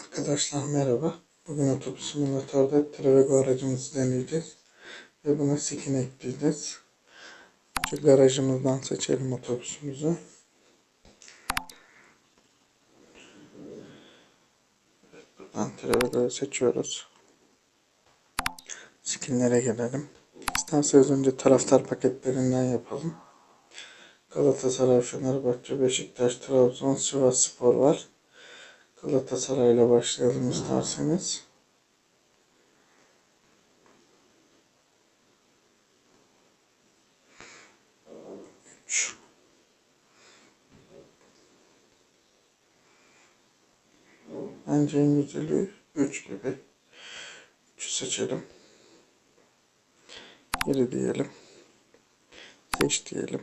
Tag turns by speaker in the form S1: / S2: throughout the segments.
S1: Arkadaşlar merhaba. Bugün otobüs simülatörde Trevego aracımızı deneyeceğiz. Ve buna skin ekleyeceğiz. Önce garajımızdan seçelim otobüsümüzü. Buradan Trevego'yu seçiyoruz. Skinlere gelelim. İsterseniz önce taraftar paketlerinden yapalım. Galatasaray, Fenerbahçe, Beşiktaş, Trabzon, Sivas Spor var. Galatasaray'la başlayalım isterseniz. Üç. Bence en güzeli 3 gibi. 3'ü seçelim. Geri diyelim. Seç diyelim.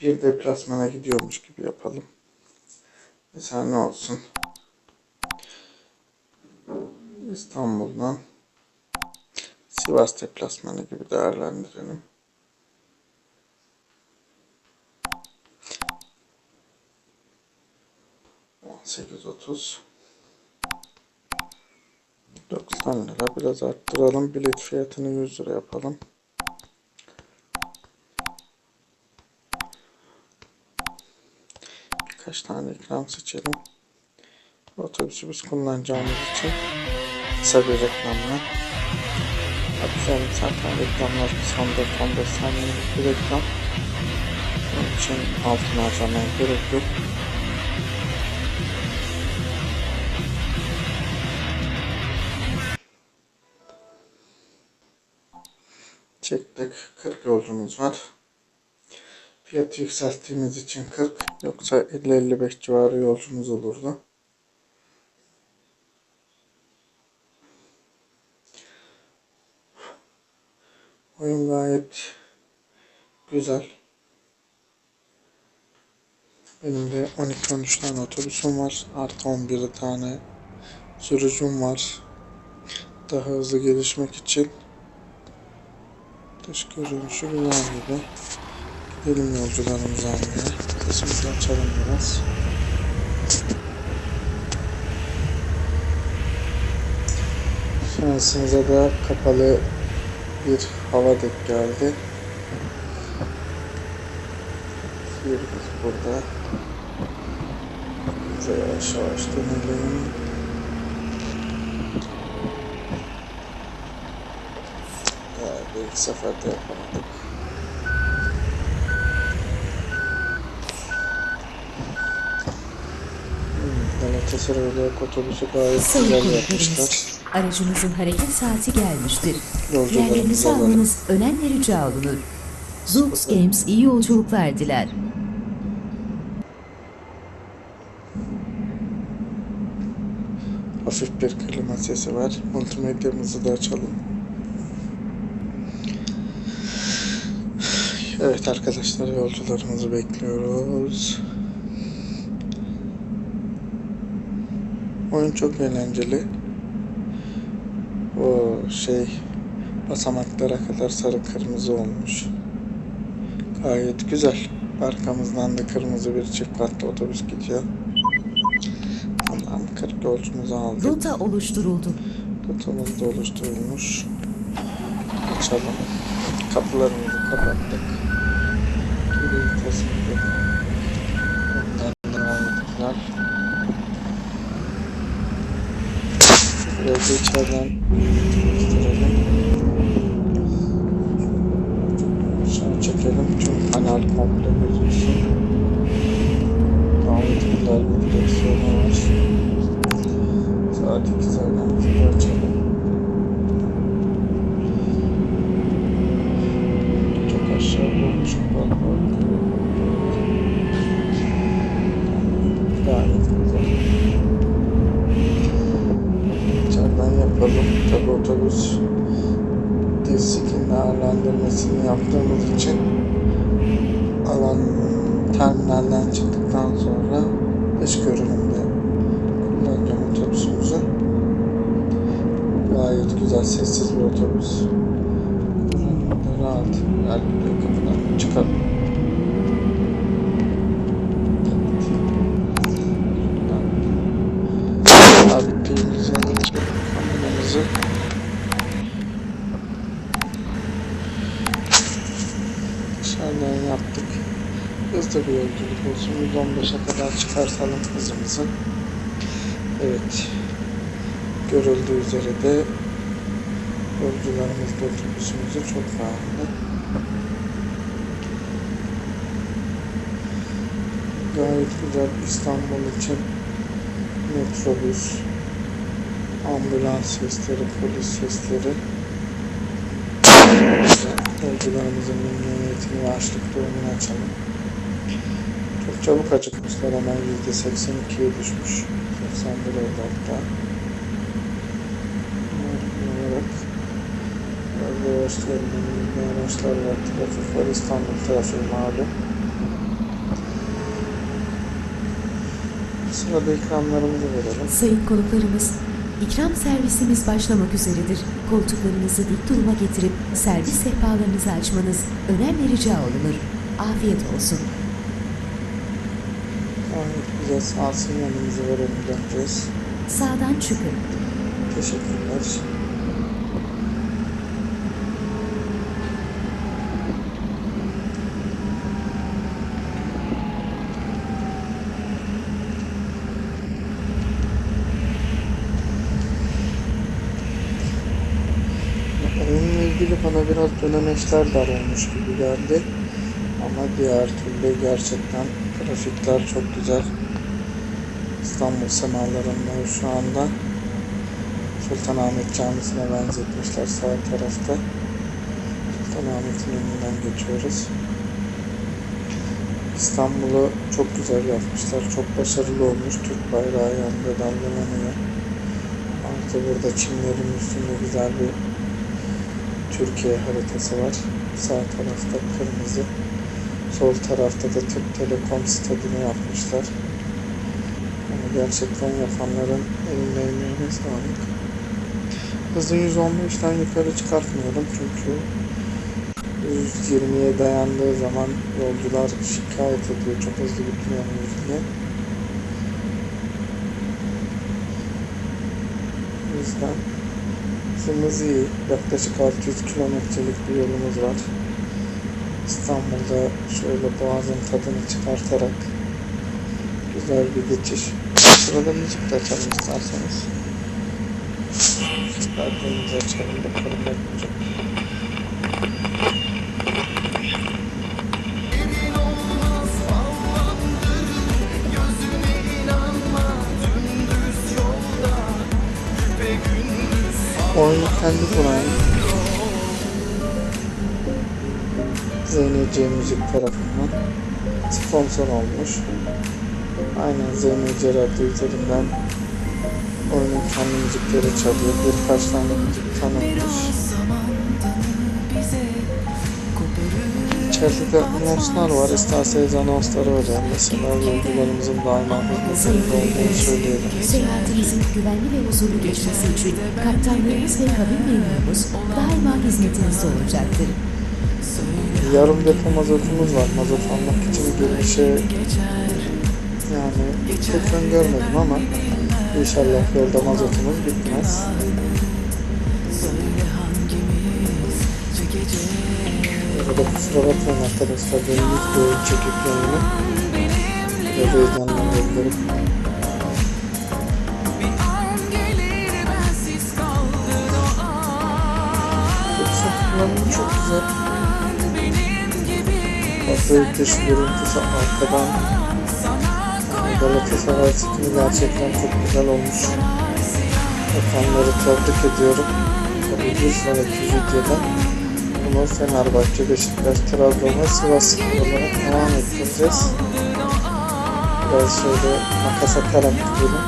S1: Bir deplasmana gidiyormuş gibi yapalım. Mesela ne olsun? İstanbul'dan Sivas deplasmanı gibi değerlendirelim. Sekiz otuz. 90 lira. Biraz arttıralım. Bilet fiyatını 100 lira yapalım. Birkaç tane ekran seçelim. Otobüsümüz kullanacağımız için kısa bir reklamla. Atıyorum zaten reklamlar kısa 14-15 saniyelik bir reklam. Onun için altına harcamaya gerek yok. Çektik. 40 yolcumuz var. Fiyatı yükselttiğimiz için 40 yoksa 50-55 civarı yolcumuz olurdu. Oyun gayet güzel. Benim de 12-13 tane otobüsüm var. Artı 11 tane sürücüm var. Daha hızlı gelişmek için dış görünüşü güzel gibi. Gidelim yolcularımızı almaya. Sesimizi açalım biraz. Şansımıza da kapalı bir hava denk geldi. Gidiyoruz burada. Bize yavaş yavaş dönelim. Ya, bir iki seferde yapamadık. Galatasaray olarak otobüsü gayet
S2: Sayın
S1: güzel yapmışlar.
S2: aracınızın hareket saati gelmiştir.
S1: Yolcularımızı
S2: Yerlerinizi
S1: alalım.
S2: almanız önemli rica olunur. Zoox Games iyi yolculuklar diler.
S1: Hafif bir klima sesi var. Multimedyamızı da açalım. Evet arkadaşlar yolcularımızı bekliyoruz. Oyun çok eğlenceli. O şey basamaklara kadar sarı kırmızı olmuş. Gayet güzel. Arkamızdan da kırmızı bir çift katlı otobüs gidiyor. Tamam 40 yolcumuzu aldık.
S2: Rota oluşturuldu.
S1: Rotamız da oluşturulmuş. Açalım. Kapılarımızı kapattık. Geri vitesimizi Ondan devam ettiler. Biraz da içeriden gösterelim. Şunu çekelim. Tüm kanal komple gözüksün. Gayet güzel bir direksiyonu var. Saat 2 saatimizi de açalım. Çok aşağı olmuş bak bak. Gayet güzel. İçeriden yapalım. Tabi otobüs diskin değerlendirmesini yaptığımız için alan terminalden çıktıktan sonra dış görünümde kullanacağım otobüsümüzü. Gayet güzel, sessiz bir otobüs. Rahat. Her kapıdan çıkalım. Evet. Şuradan yolumuzu. Dışarıdan yaptık. Hızlı bir yolculuk olsun. 115'e kadar çıkartalım hızımızı. Evet. Görüldüğü üzere de yolcularımız da otobüsümüzü çok beğendi. Gayet güzel İstanbul için metrobüs, ambulans sesleri, polis sesleri. Yolcularımızın memnuniyetini ve açlık durumunu açalım. Çabuk acıkmışlar hemen %82'ye düşmüş. 81 oldu hatta. Olarak Yolda araçlarından ilgili araçlar var. Trafik var. İstanbul trafiği malum. Sırada ikramlarımızı verelim.
S2: Sayın konuklarımız, ikram servisimiz başlamak üzeredir. Koltuklarınızı dik duruma getirip servis sehpalarınızı açmanız önemli rica olunur. Afiyet olsun.
S1: Güzel sağ sinyalimizi verelim döneceğiz.
S2: Sağdan çıkın.
S1: Teşekkürler. Onunla ilgili bana biraz dönemeçler dar olmuş gibi geldi. Ama diğer türlü gerçekten grafikler çok güzel. İstanbul semalarında şu anda Sultanahmet Camisi'ne benzetmişler sağ tarafta. Sultanahmet'in önünden geçiyoruz. İstanbul'u çok güzel yapmışlar. Çok başarılı olmuş. Türk bayrağı yanında dalgalanıyor. Artı burada çimlerin üstünde güzel bir Türkiye haritası var. Sağ tarafta kırmızı. Sol tarafta da Türk Telekom stadını yapmışlar. Yani gerçekten yapanların eline emeğine sağlık. Hızı 115'ten yukarı çıkartmıyorum çünkü 120'ye dayandığı zaman yolcular şikayet ediyor çok hızlı gitmiyoruz diye. O yüzden hızımız iyi. Yaklaşık 600 kilometrelik bir yolumuz var. İstanbul'da şöyle boğazın tadını çıkartarak güzel bir geçiş. Sırada müzik de açalım isterseniz. Radyomuzu açalım bakalım ne olacak. Oyunu kendi kuran ZNC Müzik tarafından sponsor olmuş. Aynen ZNC Radyo üzerinden oyunun kendi müzikleri çalıyor. Birkaç tane müzik tanıtmış. İçeride de anonslar var. İsterseniz anonsları verelim. Mesela yolcularımızın daima hızlı olduğunu söyleyelim.
S2: Seyahatinizin güvenli ve huzurlu geçmesi için kaptanlarımız ve kabin memurumuz daima hizmetinizde olacaktır.
S1: Yarım depo mazotumuz var. Mazot almak için girmişe yani pek öngörmedim ama inşallah yolda mazotumuz bitmez. Burada kusura bakmayın arkadaşlar benim ilk oyun çekip yayını. Heyecanlanabilirim. Yoksa kullanımı çok güzel. Fazla dış görüntüsü arkadan Galatasaray stili gerçekten çok güzel olmuş. Yapanları tebrik ediyorum. Tabii bir sonraki videoda bunu Fenerbahçe, Beşiktaş, Trabzon ve Sivas Spor olarak devam ettireceğiz. Biraz şöyle makas atarak gidelim.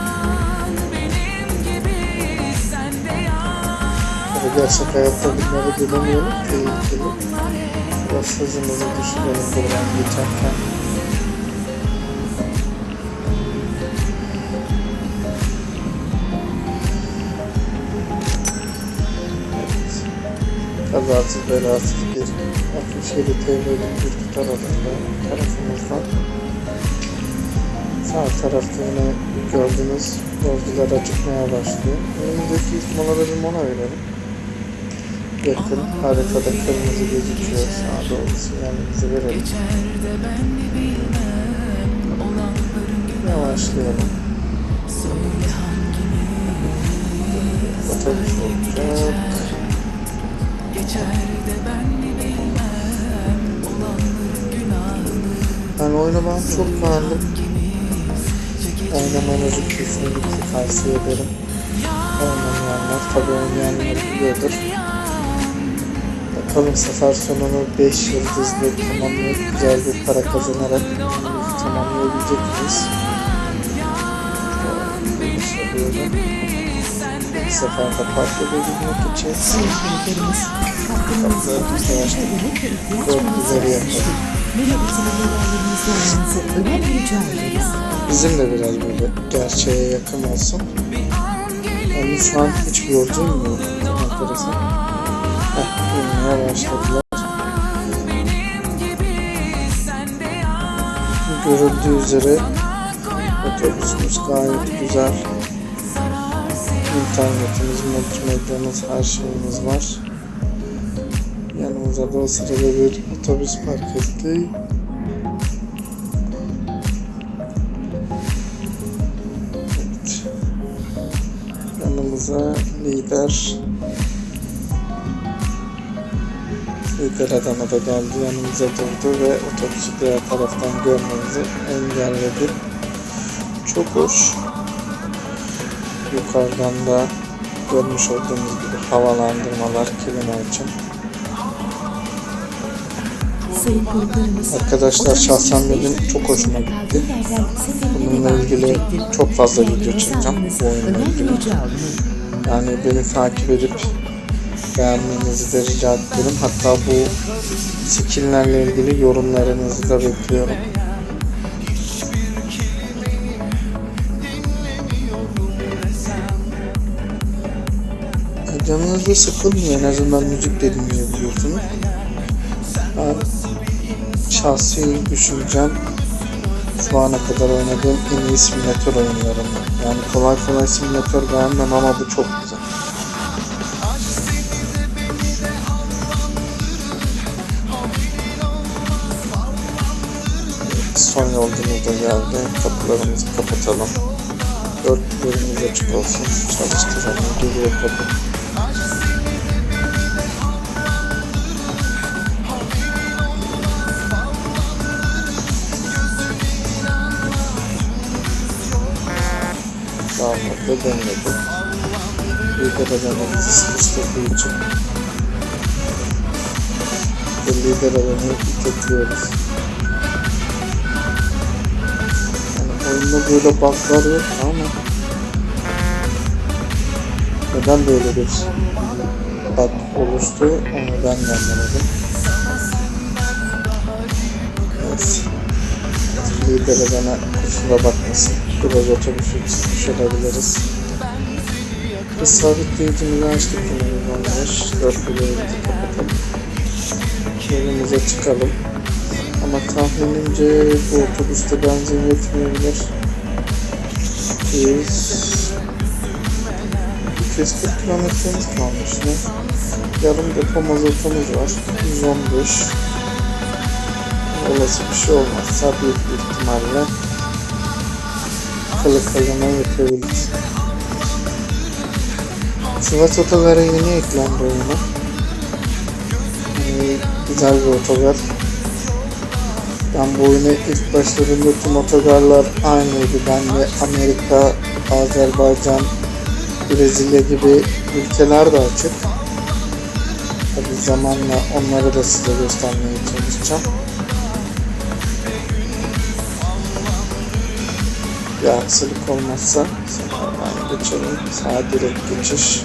S1: Tabii gerçek hayatta bunları bilemiyorum. Tehlikeli. Biraz hızımızı düşürelim buradan geçerken. Evet. Kazasız belasız bir 67 TL'lik bir tutar alındı tarafımızdan. Sağ tarafta yine gördüğünüz yolcular acıkmaya başlıyor. Önümüzdeki molada bir mola verelim. Yakın haritada kırmızı gözüküyor. Sağa doğru sinyalimizi verelim. Yavaşlayalım. Otobüs olacak. Ben ben çok beğendim. Oynamanızı kesinlikle tavsiye ederim. Oynamayanlar tabi oynayanlar biliyordur. Bakalım sefer sonunu 5 yıldızlı tamamlayıp güzel bir para kazanarak tamamlayabilecek miyiz? Bu sefer de farklı bir bilmek için
S2: önemli rica ederiz.
S1: Bizim de biraz böyle gerçeğe yakın olsun. Yani şu an hiç yolcu inmiyor. Enteresan. İnmeye başladılar. Görüldüğü üzere otobüsümüz gayet güzel. İnternetimiz, multimedyamız, her şeyimiz var. Yanımıza da o sırada bir otobüs park etti. Evet. Yanımıza lider lider adamı da geldi yanımıza durdu ve otobüsü diğer taraftan görmemizi engelledi. Çok hoş. Yukarıdan da görmüş olduğunuz gibi havalandırmalar klima için. Arkadaşlar şahsen benim çok hoşuma gitti. Bununla ilgili çok fazla video çekeceğim bu oyunla ilgili. Yani beni takip edip beğenmenizi de rica ederim. Hatta bu skinlerle ilgili yorumlarınızı da bekliyorum. Canınız da sıkılmıyor. En azından müzik dinleyebiliyorsunuz. Ben şahsi düşüncem şu ana kadar oynadığım en iyi simülatör oyunlarından. Yani kolay kolay simülatör beğenmem ama bu çok güzel. Son yolcumuz da geldi. Kapılarımızı kapatalım. Dört bölümümüz açık olsun. Çalıştıralım. Geliyor kapı. Dağılmadı, dönmedi. Lider adamımızı sıkıştırdığı için lider adamı itekliyoruz. Oyunda böyle bug'lar yok ama neden böyle bir bug oluştu onu ben de anlamadım. Evet. Lider adama kusura bakmasın. Biraz otobüsü sabitleyicimizi açtık yine bir olmuş. Dört bölümümüzü kapatalım. Yolumuza çıkalım. Ama tahminimce bu otobüste benzin yetmeyebilir. Biz 240 kilometremiz kalmış ne? Yarım depo mazotumuz var. 115. Olası bir şey olmazsa büyük bir ihtimalle kalı kalına yapabiliriz. Sivas Otogar'a yeni eklendi oyuna. Yani güzel bir otogar. Ben bu ilk başladığımda tüm otogarlar aynıydı. Ben de Amerika, Azerbaycan, Brezilya gibi ülkeler de açık. Tabi zamanla onları da size göstermeye çalışacağım. Bir aksilik olmazsa hemen geçelim. Sağa direkt geçiş.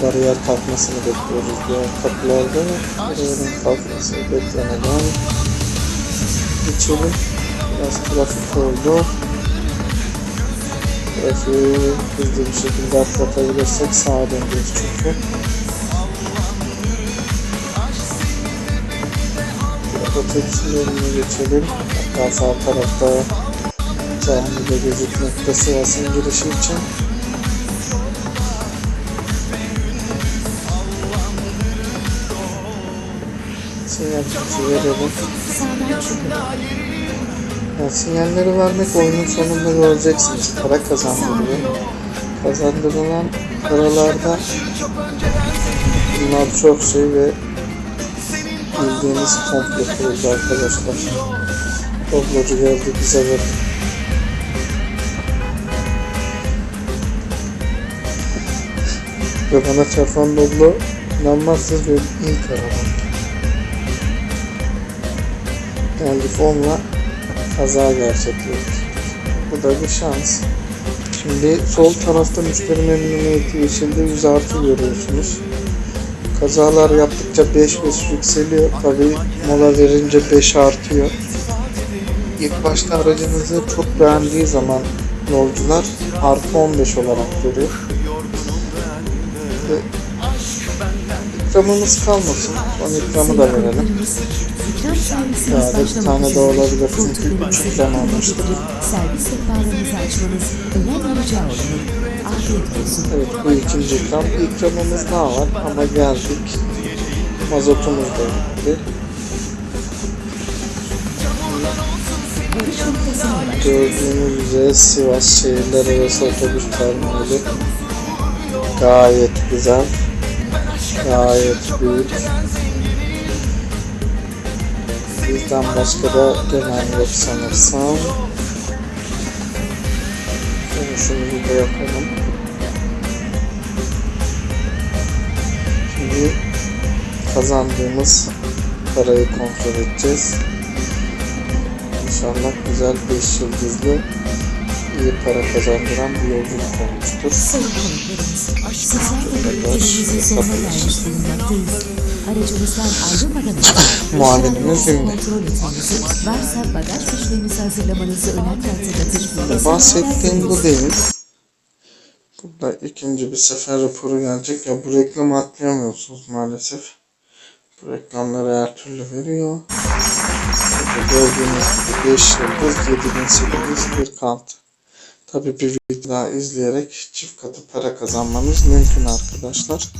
S1: Da bariyer kalkmasını bekliyoruz diğer kapılarda. Bariyerin kalkmasını beklemeden geçelim. Biraz trafik oldu. Trafiği hızlı bir şekilde atlatabilirsek sağa döneceğiz çünkü. otobüslerine geçelim. Hatta sağ tarafta camide gözükmekte Sivas'ın girişi için. Sinyalimizi verelim.
S2: Sağdan çıkın.
S1: Ya sinyalleri vermek oyunun sonunda göreceksiniz. Para kazandırıyor. Kazandırılan paralarda bunlar çok şey ve bildiğiniz komple kuruldu arkadaşlar. Doblocu geldi bize verdi. Ve bana çarpan Doblo inanmazsınız benim ilk arabam. Geldi fonla kaza gerçekleştirdik. Bu da bir şans. Şimdi sol tarafta müşteri memnuniyeti yeşilde 100 artı görüyorsunuz. Kazalar yaptıkça 5-5 yükseliyor. Tabi mola verince 5 artıyor. İlk başta aracınızı çok beğendiği zaman yolcular artı 15 olarak görüyor. Ve ikramımız kalmasın. Son ikramı da verelim.
S2: Konuklarımız, İkram servisimiz
S1: Ya da bir tane de olabilir çünkü
S2: Koltuklarınızı
S1: küçük cam
S2: dikkat
S1: almıştım.
S2: getirip Servis sehpalarınızı açmanız olunur. Afiyet olsun.
S1: Evet bu ikinci ikram. Bir ikramımız daha var ama geldik. Mazotumuz da gitti. Gördüğünüz üzere Sivas şehirler arası otobüs terminali. Gayet güzel. Gayet büyük. Bizden başka da gelen yok sanırsam. Dönüşümüzü de yapalım. Şimdi kazandığımız parayı kontrol edeceğiz. İnşallah güzel 5 yıldızlı iyi para kazandıran bir yolculuk olmuştur. Muavinimiz ünlü.
S2: varsa bagaj fişlerinizi hazırlamanızı önemli hatırlatır.
S1: Bahsettiğim bu değil. Burada ikinci bir sefer raporu gelecek. Ya bu reklamı atlayamıyorsunuz maalesef. Bu reklamları her türlü veriyor. Burada gördüğünüz gibi 5 yıldız 7846. Tabi bir video daha izleyerek çift katı para kazanmanız mümkün arkadaşlar.